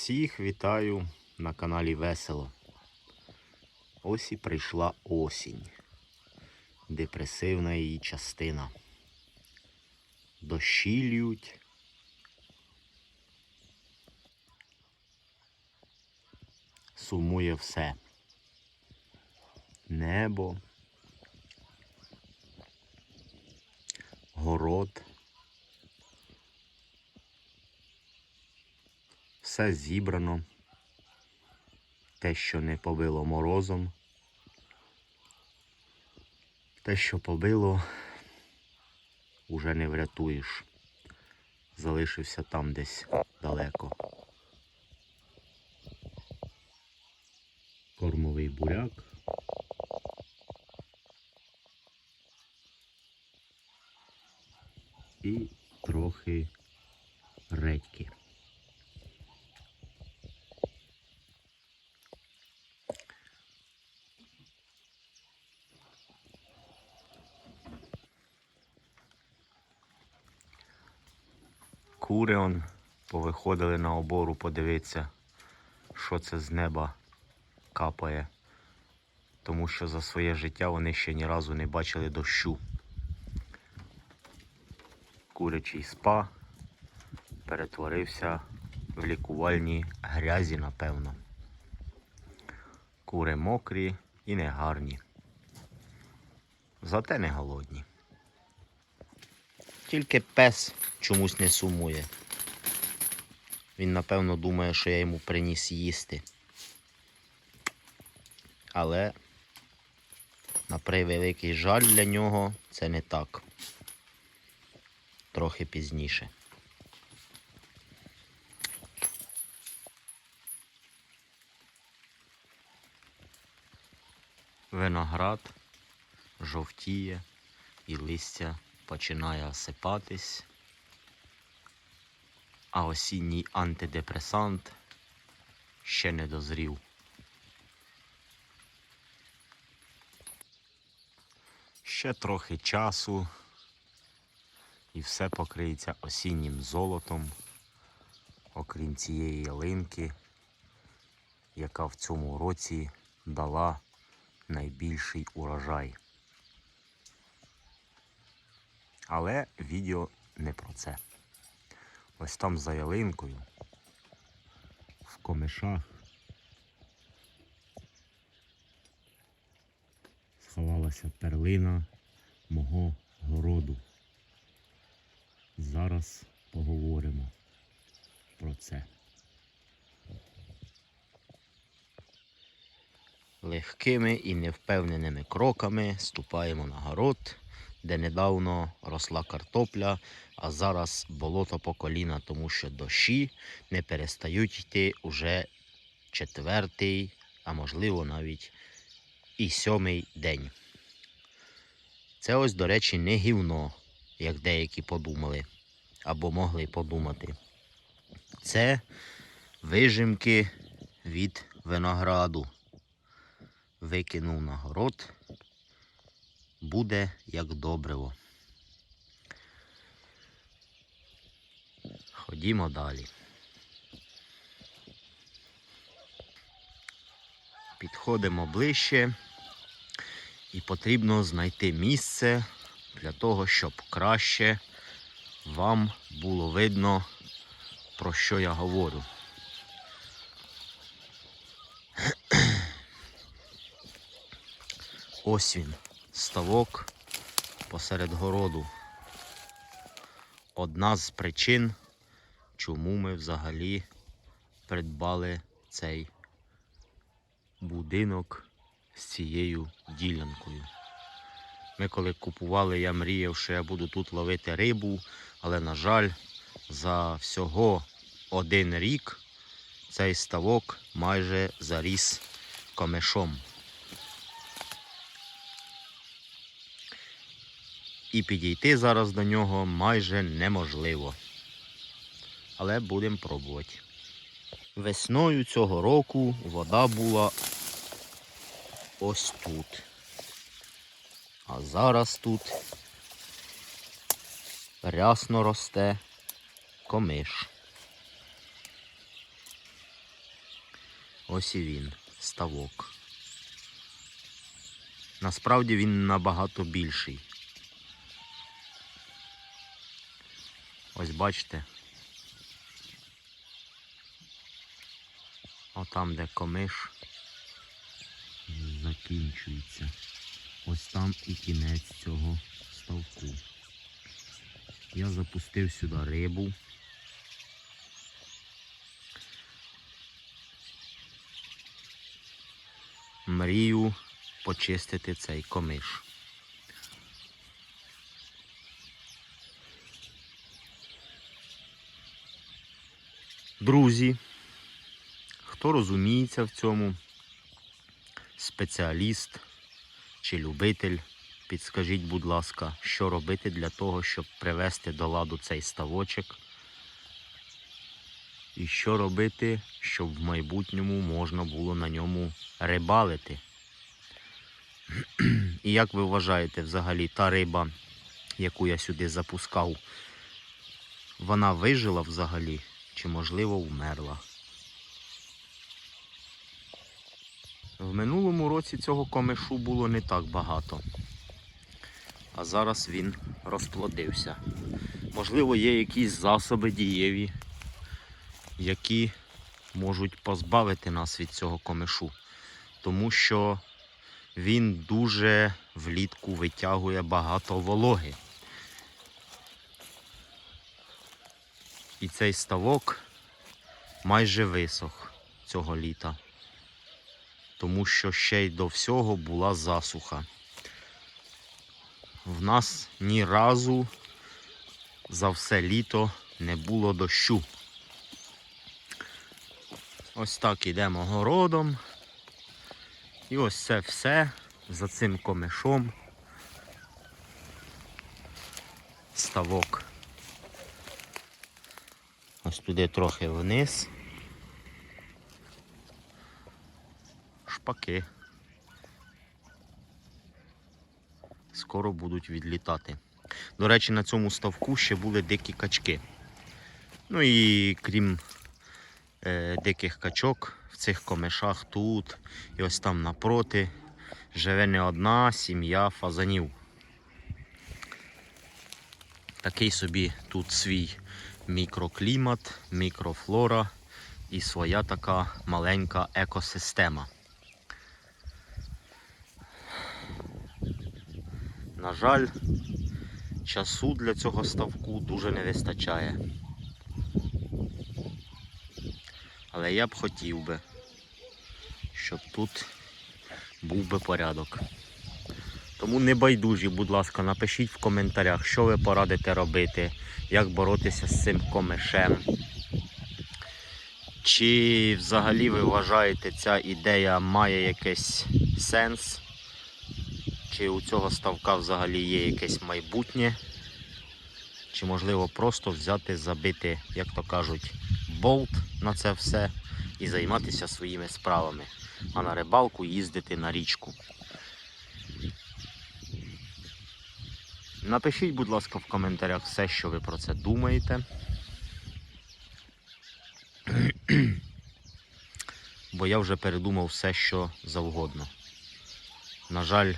Всіх вітаю на каналі Весело. Ось і прийшла осінь. Депресивна її частина. Дощі лють. Сумує все. Небо. Город. Все зібрано. Те, що не побило морозом. Те, що побило, уже не врятуєш. Залишився там десь далеко. Кормовий буряк. І трохи редьки. Кури он повиходили на обору подивитися, що це з неба капає. Тому що за своє життя вони ще ні разу не бачили дощу. Курячий спа перетворився в лікувальні грязі, напевно. Кури мокрі і негарні. Зате не голодні. Тільки пес чомусь не сумує. Він, напевно, думає, що я йому приніс їсти. Але, на превеликий жаль для нього, це не так. Трохи пізніше. Виноград жовтіє і листя починає осипатись, а осінній антидепресант ще не дозрів. Ще трохи часу і все покриється осіннім золотом, окрім цієї ялинки, яка в цьому році дала найбільший урожай. Але відео не про це. Ось там за ялинкою, в комишах, сховалася перлина мого городу. Зараз поговоримо про це. Легкими і невпевненими кроками ступаємо на город, де недавно росла картопля, а зараз болото по коліна, тому що дощі не перестають йти уже четвертий, а можливо навіть і сьомий день. Це ось, до речі, не гівно, як деякі подумали або могли подумати. Це вижимки від винограду. Викинув на город, буде як добриво. Ходімо далі. Підходимо ближче і потрібно знайти місце для того, щоб краще вам було видно, про що я говорю. Ось він, ставок посеред городу. Одна з причин, чому ми взагалі придбали цей будинок з цією ділянкою. Ми коли купували, я мріяв, що я буду тут ловити рибу, але, на жаль, за всього один рік цей ставок майже заріс комишом. І підійти зараз до нього майже неможливо. Але будемо пробувати. Весною цього року вода була ось тут. А зараз тут рясно росте комиш. Ось і він, ставок. Насправді він набагато більший. Ось бачите. Отам, де комиш закінчується. Ось там і кінець цього ставку. Я запустив сюди рибу. Мрію почистити цей комиш. Друзі, хто розуміється в цьому, спеціаліст чи любитель, підскажіть, будь ласка, що робити для того, щоб привести до ладу цей ставочок. І що робити, щоб в майбутньому можна було на ньому рибалити. І як ви вважаєте, взагалі та риба, яку я сюди запускав, вона вижила взагалі чи, можливо, вмерла? В минулому році цього комишу було не так багато. А зараз він розплодився. Можливо, є якісь засоби дієві, які можуть позбавити нас від цього комишу. Тому що він дуже влітку витягує багато вологи. І цей ставок майже висох цього літа тому що ще й до всього була засуха. В нас ні разу за все літо не було дощу. Ось так ідемо городом. І ось це все за цим комишом. Ставок. Ось туди трохи вниз. шпаки. Скоро будуть відлітати. До речі, на цьому ставку ще були дикі качки. Ну і крім е, диких качок, в цих комишах тут і ось там напроти живе не одна сім'я фазанів. Такий собі тут свій мікроклімат, мікрофлора і своя така маленька екосистема. На жаль, часу для цього ставку дуже не вистачає. Але я б хотів би, щоб тут був би порядок. Тому не байдужі, будь ласка, напишіть в коментарях, що ви порадите робити, як боротися з цим комишем. Чи взагалі ви вважаєте, ця ідея має якийсь сенс? Чи у цього ставка взагалі є якесь майбутнє? Чи можливо просто взяти, забити, як то кажуть, болт на це все і займатися своїми справами, а на рибалку їздити на річку. Напишіть, будь ласка, в коментарях все, що ви про це думаєте. Бо я вже передумав все, що завгодно. На жаль,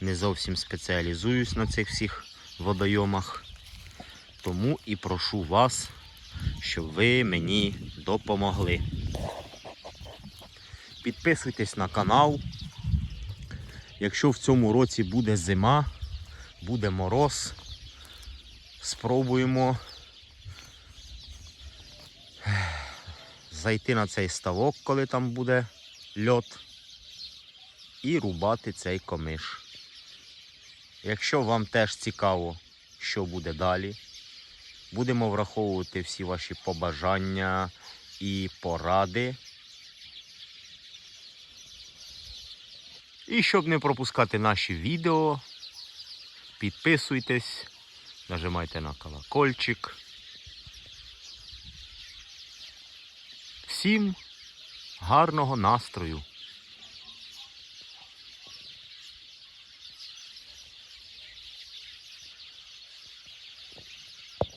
не зовсім спеціалізуюсь на цих всіх водойомах. Тому і прошу вас, щоб ви мені допомогли. Підписуйтесь на канал. Якщо в цьому році буде зима, буде мороз, спробуємо зайти на цей ставок, коли там буде льот, і рубати цей комиш. Якщо вам теж цікаво, що буде далі, будемо враховувати всі ваші побажання і поради. І щоб не пропускати наші відео, підписуйтесь, нажимайте на колокольчик. Всім гарного настрою!